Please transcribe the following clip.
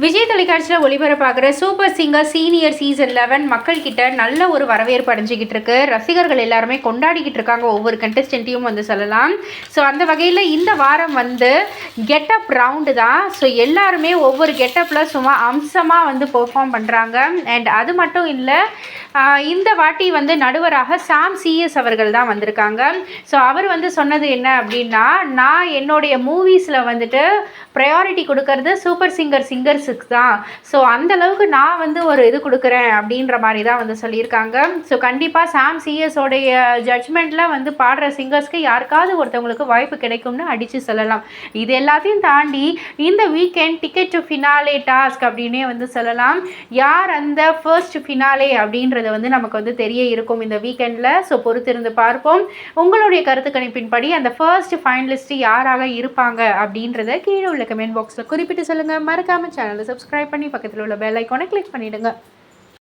விஜய் தொலைக்காட்சியில் ஒளிபரப்பாகிற super singer senior season eleven மக்கள்கிட்ட நல்ல ஒரு வரவேற்பு அடைஞ்சிக்கிட்டு இருக்கு. ரசிகர்கள் எல்லாருமே கொண்டாடிக்கிட்டு இருக்காங்க. ஒவ்வொரு கண்டஸ்டன்ட்டையும் வந்து சொல்லலாம். ஸோ அந்த வகையில் இந்த வாரம் வந்து கெட்டப் ரவுண்டு தான் ஸோ எல்லாருமே ஒவ்வொரு கெட்டப்பில் சும்மா அம்சமாக வந்து பெர்ஃபார்ம் பண்ணுறாங்க அண்ட் அது மட்டும் இல்லை இந்த வாட்டி வந்து நடுவராக சாம் சிஎஸ் அவர்கள் தான் வந்திருக்காங்க. ஸோ அவர் வந்து சொன்னது என்ன அப்படின்னா நான் என்னுடைய மூவிஸில் வந்துட்டு ப்ரையாரிட்டி கொடுக்கறது சூப்பர் சிங்கர் சிங்கர்ஸுக்கு தான் ஸோ அந்தளவுக்கு நான் வந்து ஒரு இது கொடுக்குறேன் அப்படின்ற மாதிரி தான் வந்து சொல்லியிருக்காங்க. ஸோ கண்டிப்பாக சாம் சிஎஸோடைய ஜட்ஜ்மெண்ட்டில் வந்து பாடுற சிங்கர்ஸ்க்கு யாருக்காவது ஒருத்தவங்களுக்கு வாய்ப்பு கிடைக்கும்னு அடித்து சொல்லலாம். இது எல்லாத்தையும் தாண்டி இந்த weekend ticket to finale task அப்படின்னே வந்து சொல்லலாம். யார் அந்த ஃபர்ஸ்ட் ஃபினாலே அப்படின்றத வந்து நமக்கு வந்து தெரிய இருக்கும் இந்த வீக்கெண்டில் ஸோ பொறுத்திருந்து பார்ப்போம். உங்களுடைய கருத்து கணிப்பின்படி அந்த ஃபர்ஸ்ட் ஃபைனலிஸ்ட் யாராக இருப்பாங்க அப்படின்றத கீழே உள்ள கமெண்ட் பாக்ஸில் குறிப்பிட்டு சொல்லுங்கள் மறக்காமல் சேனலை சப்ஸ்கிரைப் பண்ணி பக்கத்தில் உள்ள பெல் ஐக்கானை கிளிக் பண்ணிவிடுங்க